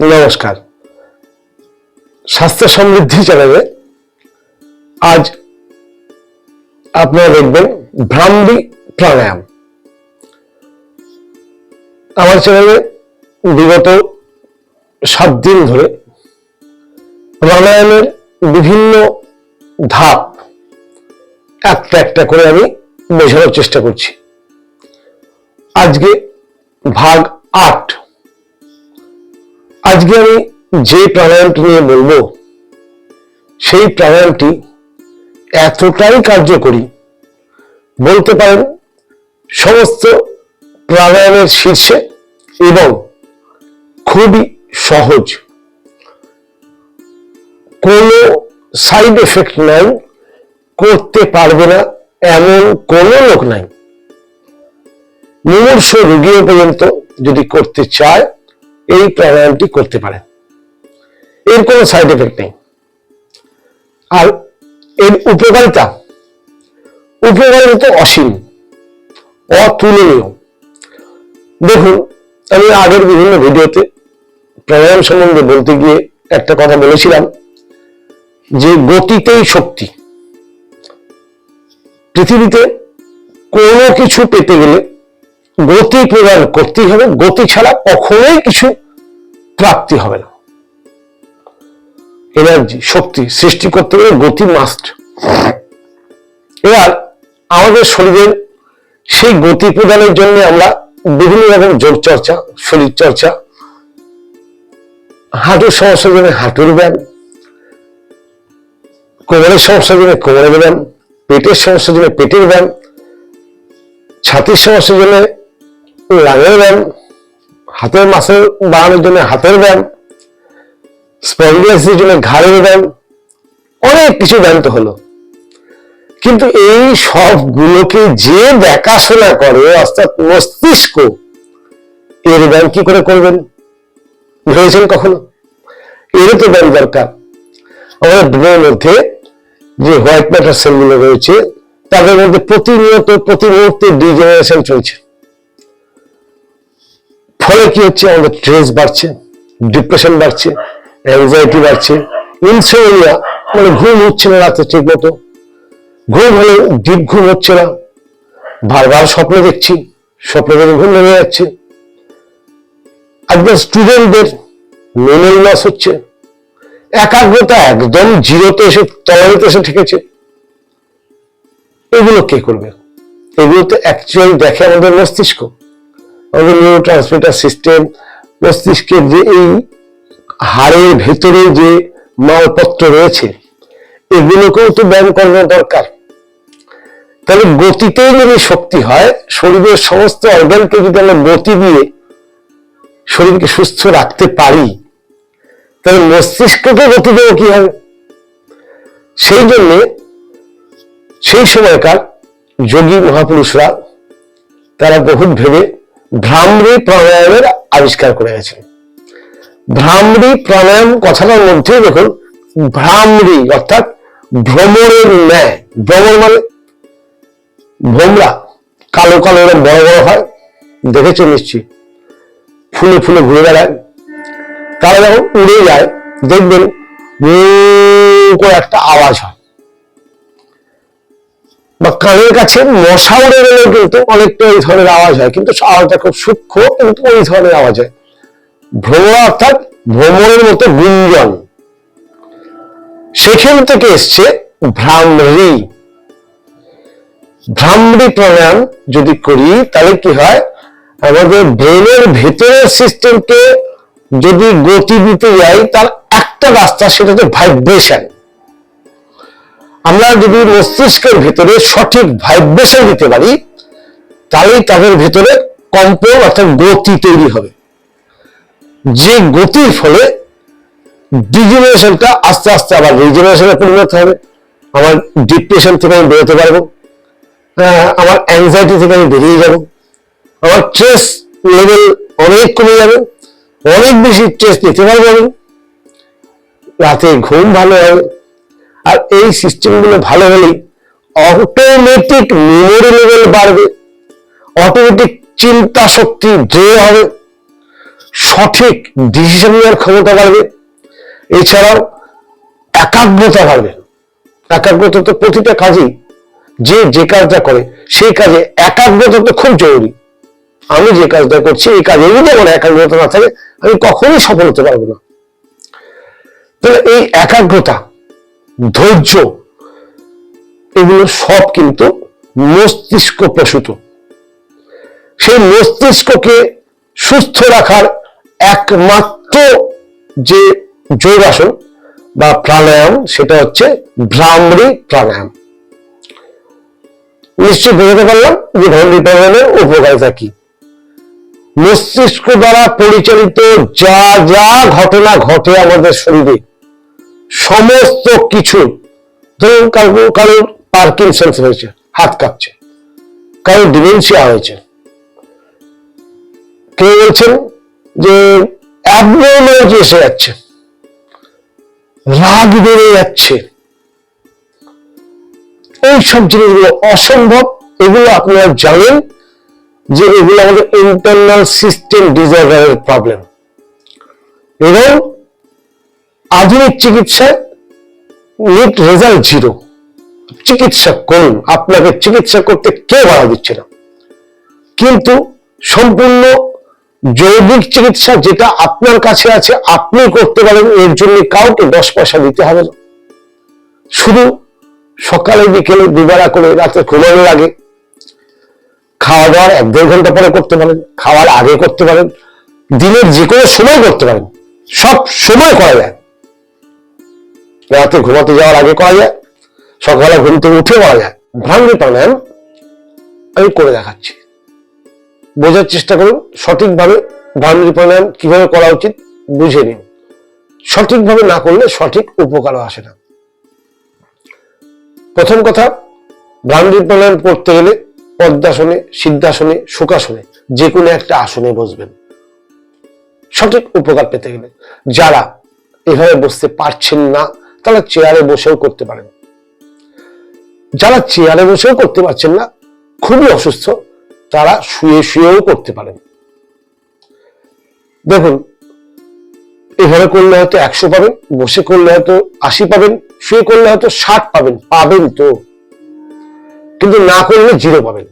নমস্কার। স্বাস্থ্য সমৃদ্ধি চ্যানেলে আজ আপনারা দেখবেন ভ্রাম্বি প্রাণায়াম। আমার চ্যানেলে বিগত সাত দিন ধরে প্রাণায়ামের বিভিন্ন ধাপ একটা একটা করে আমি বোঝানোর চেষ্টা করছি। আজকে ভাগ আট আজকে আমি যে প্রাণায়ামটি নিয়ে বলব, সেই প্রাণায়ামটি এতটাই কার্যকরী। বলতে পারেন, সমস্ত প্রাণায়ামের শীর্ষে এবং খুবই সহজ। কোনো সাইড এফেক্ট নাই, করতে পারবে না এমন কোনো লোক নাই। মুমূর্ষ রোগীও পর্যন্ত যদি করতে চায় এই প্রাণায়ামটি করতে পারে। এর কোনো সাইড এফেক্ট নেই। আর এর উপকারিতা উপকারিতা অসীম, অতুলনীয়। দেখুন, আমি আগের বিভিন্ন ভিডিওতে প্রাণায়াম সম্বন্ধে বলতে গিয়ে একটা কথা বলেছিলাম যে গতিতেই শক্তি। পৃথিবীতে কোনো কিছু পেতে গেলে গতি প্রদান করতেই হবে গতি ছাড়া কখনোই কিছু প্রাপ্তি হবে না। এনার্জি শক্তি সৃষ্টি করতে গেলে গতি মাস্ট এবার আমাদের শরীরের সেই গতি প্রদানের জন্য আমরা বিভিন্ন রকম যোগ চর্চা শরীর চর্চা হাঁটুর সমস্যার জন্য হাঁটুর ব্যায়াম, কোমরের সমস্যার জন্য কোমরের ব্যায়াম, পেটের সমস্যার জন্য পেটের ব্যায়াম, ছাতির সমস্যার জন্য লাঙের ব্যায়াম হাতের মাসেল বাড়ানোর জন্য হাতের ব্যায়াম স্পন্ডিলাইসিসের জন্য ঘাড়ের ব্যায়াম অনেক কিছু ব্যায়াম তো হলো। কিন্তু এই সবগুলোকে যে দেখাশোনা করে, অর্থাৎ মস্তিষ্ক, এর ব্যায়াম কি করে করবেন? ভেবেছেন কখনো? এরও তো ব্যায়াম দরকার। আমাদের ব্রেনের মধ্যে যে হোয়াইট ম্যাটার সেলগুলো রয়েছে, তাদের মধ্যে প্রতিনিয়ত, প্রতি মুহূর্তে ডিজেনারেশন চলছে। ফলে কি হচ্ছে? আমাদের স্ট্রেস বাড়ছে ডিপ্রেশন বাড়ছে অ্যাংজাইটি বাড়ছে ইনসোমিয়া মানে ঘুম হচ্ছে না রাতে ঠিক মতো। ঘুম হলে ডিপ ঘুম হচ্ছে না। বারবার স্বপ্ন দেখছি, স্বপ্ন দেখে ঘুম নেমে যাচ্ছে। আজকাল স্টুডেন্টদের মেমোরি লস হচ্ছে। একাগ্রতা একদম জিরোতে এসে তলানিতে এসে ঠেকেছে। এগুলো কে করবে? এগুলো তো অ্যাকচুয়ালি দেখে আমাদের মস্তিষ্ক। ট্রান্সমিটার সিস্টেম মস্তিষ্কের যে এই হাড়ের ভেতরে যে মালপত্র রয়েছে, এগুলোকেও তো ব্যায়াম করানো দরকার। তাহলে গতিতেই যদি শক্তি হয়, শরীরের সমস্ত অর্গানকে যদি আমরা গতি দিয়ে শরীরকে সুস্থ রাখতে পারি, তাহলে মস্তিষ্ককে গতি দেবো কি হবে সেই জন্য সেই সময়কার যোগী মহাপুরুষরা, তারা বহুত ভেবে ভ্রামরি প্রাণায়ামের আবিষ্কার করে গেছেন। ভ্রামরি প্রাণায়াম কথাটার মধ্যে দেখুন, ভ্রামরি অর্থাৎ ভ্রমণের ন্যায়। ভ্রমণ মানে ভোমরা কালো কালো বড় বড় হয় দেখেছ নিশ্চয়ই। ফুলে ফুলে ঘুরে বেড়ায়, তারা যখন উড়ে যায়, দেখবেন একটা আওয়াজ হয় বা কানের কাছে মশা উড়ে গেলেও কিন্তু অনেকটা ওই ধরনের আওয়াজ হয়, কিন্তু আওয়াজটা খুব সূক্ষ্ম, কিন্তু ওই ধরনের আওয়াজ হয়। ভ্রমণ অর্থাৎ ভ্রমণের মতো গুঞ্জন। সেখান থেকে এসছে ভ্রামরি। ভ্রামরি প্রাণায়াম যদি করি, তাহলে কি হয়? আমাদের ব্রেনের ভেতরের সিস্টেমকে যদি গতি দিতে যাই, তার একটা রাস্তা, সেটা হচ্ছে ভাইব্রেশন আমরা যদি মস্তিষ্কের ভেতরে সঠিক ভাইব্রেশন দিতে পারি তাহলেই তাদের ভেতরে কম্পন অর্থাৎ গতি তৈরি হবে। যে গতির ফলে ডিজেনারেশনটা আস্তে আস্তে আবার রিজেনারেশনে পরিণত হবে। আমার ডিপ্রেশন থেকে আমি বেরোতে পারব। আহ, আমার অ্যাংজাইটি থেকে আমি বেরিয়ে যাব। আমার স্ট্রেস লেভেল অনেক কমে যাবে। অনেক বেশি স্ট্রেস নিতে পারব আমি। রাতে ঘুম ভালো হবে। আর এই সিস্টেমগুলো ভালো হলেই অটোমেটিক মেমোরি লেভেল বাড়বে অটোমেটিক চিন্তা শক্তি দৃঢ় হবে, সঠিক ডিসিশন নেওয়ার ক্ষমতা বাড়বে, এছাড়াও একাগ্রতা বাড়বে। একাগ্রতা তো প্রতিটা কাজেই, যে যে কাজটা করে, সেই কাজে একাগ্রতা তো খুব জরুরি। আমি যে কাজটা করছি, এই কাজে যদি আমার একাগ্রতা না থাকে, আমি কখনোই সফল হতে পারব না। তাহলে এই একাগ্রতা ধৈর্য, এগুলো সব কিন্তু মস্তিষ্ক প্রসূত। সেই মস্তিষ্ককে সুস্থ রাখার একমাত্র যে যোগাসন বা প্রাণায়াম, সেটা হচ্ছে ভ্রামরি প্রাণায়াম। নিশ্চয় বোঝাতে পারলাম যে ভ্রামরি প্রাণায়ামের উপকারিতা কি। মস্তিষ্ক দ্বারা পরিচালিত যা যা ঘটনা ঘটে আমাদের শরীরে সমস্ত কিছু। ধরুন কারও কারোর পার্কিনসন্স হয়েছে হাত কাঁপছে কারোর ডিমেনশিয়া হয়েছে। কেউ বলছেন যে অ্যাবনর্মালিটি এসে যাচ্ছে, রাগ বেড়ে যাচ্ছে। এই সব জিনিসগুলো অসম্ভব, এগুলো আপনারা জানেন যে এগুলো আমাদের ইন্টারনাল সিস্টেম ডিসঅর্ডারের প্রবলেম এবং আধুনিক চিকিৎসায় নিট রেজাল্ট জিরো চিকিৎসা করুন, আপনাকে চিকিৎসা করতে কে বাধা দিচ্ছে না। কিন্তু সম্পূর্ণ জৈবিক চিকিৎসা যেটা আপনার কাছে আছে, আপনি করতে পারেন, এর জন্য কাউকে দশ পয়সা দিতে হবে না। শুধু সকালে, বিকেলে দুবেলা করে, রাতে ঘুমানোর আগে খাওয়া দাওয়ার এক দেড় ঘণ্টা পরে করতে পারেন, খাওয়ার আগে করতে পারেন, দিনের যে কোনো সময় করতে পারেন, সব সময় করা যায়। রাতে ঘুমাতে যাওয়ার আগে করা যায় সকালে ঘুম থেকে উঠে করা যায় ভ্রান্তি প্রাণায়াম আমি করে দেখাচ্ছি। বোঝার চেষ্টা করুন, সঠিকভাবে ভ্রান্তি প্রাণায়াম কীভাবে করা উচিত, বুঝে নিন। সঠিকভাবে না করলে সঠিক উপকারও আসে না। প্রথম কথা ভ্রান্তি প্রাণায়াম করতে গেলে পদ্মাসনে, সিদ্ধাসনে সুখাসনে যে কোনো একটা আসনে বসবেন। সঠিক উপকার পেতে গেলে। যারা এভাবে বসতে পারছেন না তারা চেয়ারে বসেও করতে পারেন। যারা চেয়ারে বসেও করতে পারছেন না, খুবই অসুস্থ, তারা শুয়ে শুয়েও করতে পারেন। দেখুন, এভাবে করলে হয়তো একশো পাবেন, বসে করলে হয়তো আশি পাবেন, শুয়ে করলে হয়তো ষাট পাবেন পাবেন তো। কিন্তু না করলে জিরো পাবেন।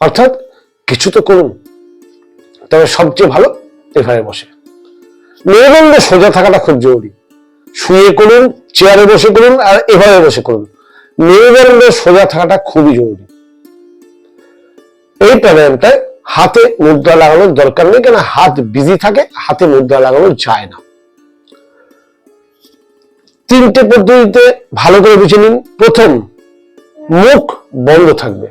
অর্থাৎ কিছু তো করুন, তবে সবচেয়ে ভালো এভাবে বসে। মেরুদণ্ড সোজা থাকাটা খুব জরুরি। শুয়ে করুন, চেয়ারে বসে করুন আর এভাবে বসে করুন। মেরুদণ্ড সোজা থাকাটা খুবই জরুরি। এই প্রাণায়ামটায় হাতে মুদ্রা লাগানোর দরকার নেই কেন হাত বিজি থাকে, হাতে মুদ্রা লাগানো যায় না। তিনটে পদ্ধতিতে ভালো করে বুঝে নিন। প্রথম, মুখ বন্ধ থাকবে।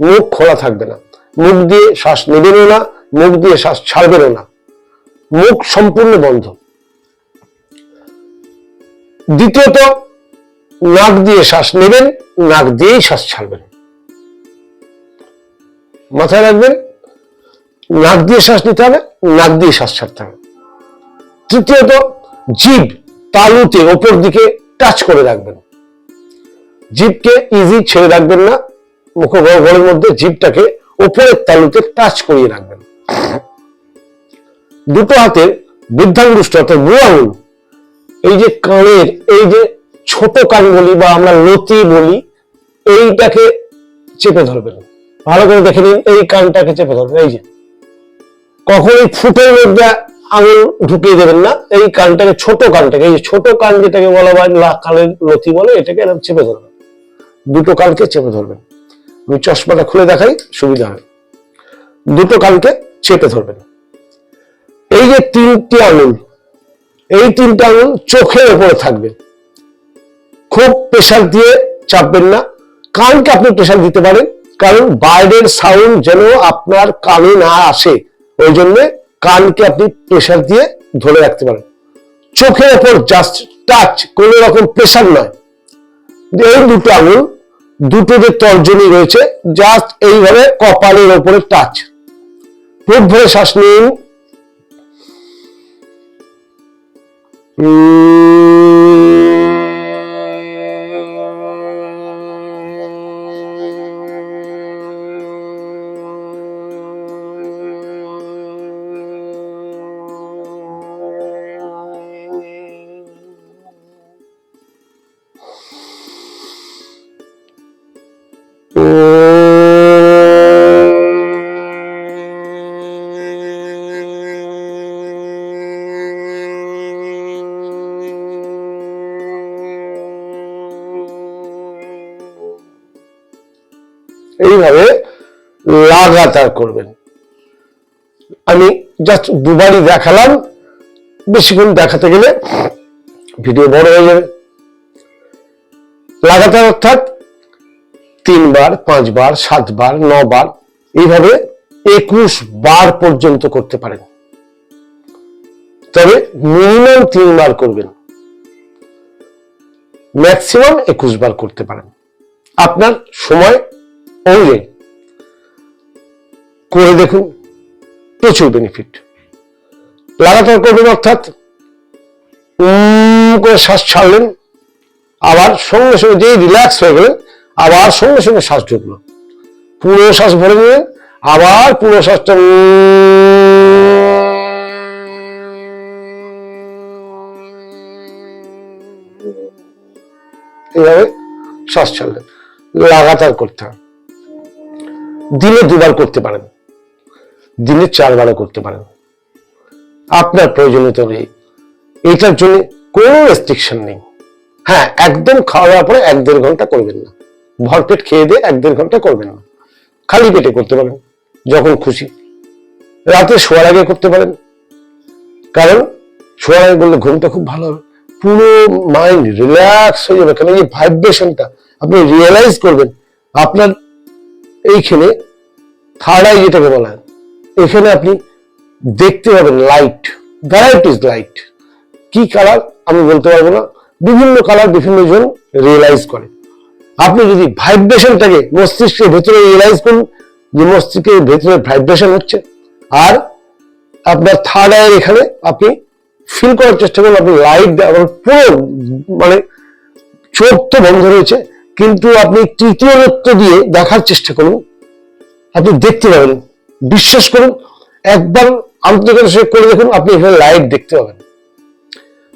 মুখ খোলা থাকবে না। মুখ দিয়ে শ্বাস নেবেনও না, মুখ দিয়ে শ্বাস ছাড়বেনও না। মুখ সম্পূর্ণ বন্ধ। দ্বিতীয়ত, নাক দিয়ে শ্বাস নেবেন, নাক দিয়েই শ্বাস ছাড়বেন। মাথায় রাখবেন, নাক দিয়ে শ্বাস নিতে হবে, নাক দিয়ে শ্বাস ছাড়তে হবে। তৃতীয়ত জীব তালুতে ওপর দিকে টাচ করে রাখবেন। জীবকে ইজি ছেড়ে রাখবেন না মুখগহ্বরের মধ্যে জীবটাকে উপরের তালুতে টাচ করিয়ে রাখবেন। দুটো হাতের বৃদ্ধাঙ্গুষ্ঠ অর্থাৎ বুড়ো আঙুল এই যে কানের, এই যে ছোট কান বলি বা আমরা লতি বলি, এইটাকে চেপে ধরবেন ভালো করে দেখে নিন, এই কানটাকে চেপে ধরবেন এই যে, কখনোই ফুটের মধ্যে আঙুল ঢুকিয়ে দেবেন না, এই কানটাকে ছোট কানটাকে, এই ছোট কান যেটাকে বলা হয় কানের লতি বলে, এটাকে এরকম চেপে ধরবেন। দুটো কানকে চেপে ধরবেন। আমি চশমাটা খুলে দেখাই, সুবিধা হয় দুটো কানকে চেপে ধরবেন। এই যে তিনটি আঙুল এই তিনটা আঙুল চোখের উপরে থাকবে। খুব প্রেশার দিয়ে চাপবেন না। কানকে আপনি প্রেশার দিতে পারেন, কারণ বাইরের সাউন্ড যেন আপনার কানে না আসে, ওই জন্য কানকে আপনি প্রেশার দিয়ে ধরে রাখতে পারেন। চোখের ওপর জাস্ট টাচ কোন রকম প্রেশার নয়। এই দুটো আঙুল, দুটো যে তর্জনী রয়েছে জাস্ট এইভাবে কপালের ওপরে টাচ পেট ভরে শ্বাস নিন। Mm. এইভাবে লাগাতার করবেন। আমি জাস্ট দুবারই দেখালাম, বেশিক্ষণ দেখাতে গেলে ভিডিও বড় হয়ে যাবে। লাগাতার অর্থাৎ তিনবার, পাঁচবার, সাতবার, নবার, এইভাবে একুশ বার পর্যন্ত করতে পারেন। তবে মিনিমাম তিনবার করবেন। ম্যাক্সিমাম একুশ বার করতে পারেন। আপনার সময় অনুযায়ী করে দেখুন, প্রচুর বেনিফিট লাগাতার করবেন অর্থাৎ করে শ্বাস ছাড়লেন, আবার সঙ্গে সঙ্গে যেই রিল্যাক্স হয়ে গেলেন, আবার সঙ্গে সঙ্গে শ্বাস ঢুকলো। পুরো শ্বাস ভরে নিলেন, আবার পুরো শ্বাসটা এভাবে শ্বাস ছাড়লেন। লাগাতার করতে হবে দিনে দুবার করতে পারেন। দিনে চারবারও করতে পারেন। আপনার প্রয়োজনীয়তা নেই এটার জন্য কোনো রেস্ট্রিকশন নেই। হ্যাঁ একদম খাওয়া দাওয়ার পরে এক দেড় ঘণ্টা করবেন না। ভরপেট খেয়ে দিয়ে এক দেড় ঘণ্টা করবেন না। খালি পেটে করতে পারেন, যখন খুশি। রাতে শোয়ার আগে করতে পারেন। কারণ শোয়ার আগে করলে ঘুমটা খুব ভালো হবে। পুরো মাইন্ড রিল্যাক্স হয়ে যাবে। কারণ এই ভাইব্রেশনটা আপনি রিয়েলাইজ করবেন। আপনার এইখানে থার্ড আই যেটাকে বলা হয়, এখানে আপনি দেখতে পাবেন লাইট ভ্যারাইটিস লাইট কি কালার আমি বলতে পারব না, বিভিন্ন কালার বিভিন্ন জন রিয়েলাইজ করে। আপনি যদি ভাইব্রেশনটাকে মস্তিষ্কের ভেতরে রিয়েলাইজ করুন, যে মস্তিষ্কের ভেতরে ভাইব্রেশন হচ্ছে, আর আপনার থার্ড আয়ের এখানে আপনি ফিল করার চেষ্টা করুন, আপনি লাইট পুরো মানে চোখ তো বন্ধ রয়েছে কিন্তু আপনি তৃতীয় নৃত্য দিয়ে দেখার চেষ্টা করুন। আপনি দেখতে পাবেন, বিশ্বাস করুন, একবার আন্তর্জাতিক সঙ্গে করে দেখুন, আপনি এখানে লাইট দেখতে পাবেন।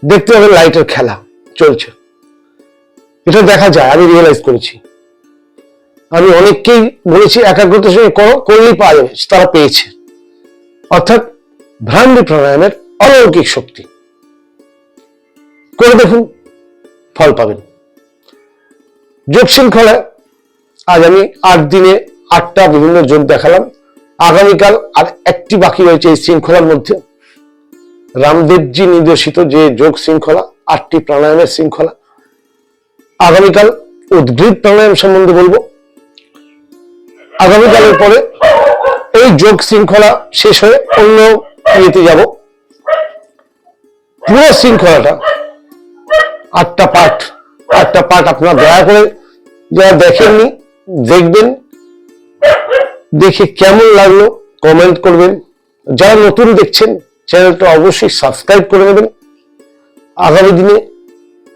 দেখতে পাবেন লাইটের খেলা চলছে। এটা দেখা যায়, আমি রিয়েলাইজ করেছি। আমি অনেককেই বলেছি একাগ্রতার সঙ্গে করো, করলেই পাওয়া যাবে, তারা পেয়েছে। অর্থাৎ ভ্রান্তি প্রাণায়ামের অলৌকিক শক্তি। করে দেখুন, ফল পাবেন। যোগ শৃঙ্খলায় আজ আমি আট দিনে আটটা বিভিন্ন যোগ দেখালাম। আগামীকাল আর একটি বাকি রয়েছে এই শৃঙ্খলার মধ্যে। রামদেবজি নির্দেশিত যে যোগ শৃঙ্খলা, আটটি প্রাণায়ামের শৃঙ্খলা। আগামীকাল উদ্ভিদ প্রাণায়াম সম্বন্ধে বলব। আগামীকালের পরে এই যোগ শৃঙ্খলা শেষ হয়ে অন্য ইয়েতে যাব। পুরো শৃঙ্খলাটা আটটা পাঠ আটটা পার্ট আপনারা দয়া করে যারা দেখেননি, দেখবেন। দেখে কেমন লাগল কমেন্ট করবেন। যারা নতুন দেখছেন চ্যানেলটা অবশ্যই সাবস্ক্রাইব করে নেবেন। আগামী দিনে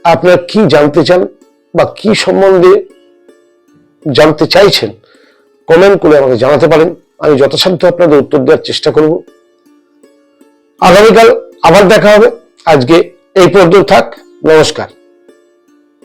আপনারা কি জানতে চান বা কি সম্বন্ধে জানতে চাইছেন কমেন্ট করে আমাকে জানাতে পারেন। আমি যথাসাধ্য আপনাদের উত্তর দেওয়ার চেষ্টা করব। আগামীকাল আবার দেখা হবে। আজকে এই পর্যন্ত থাক। নমস্কার।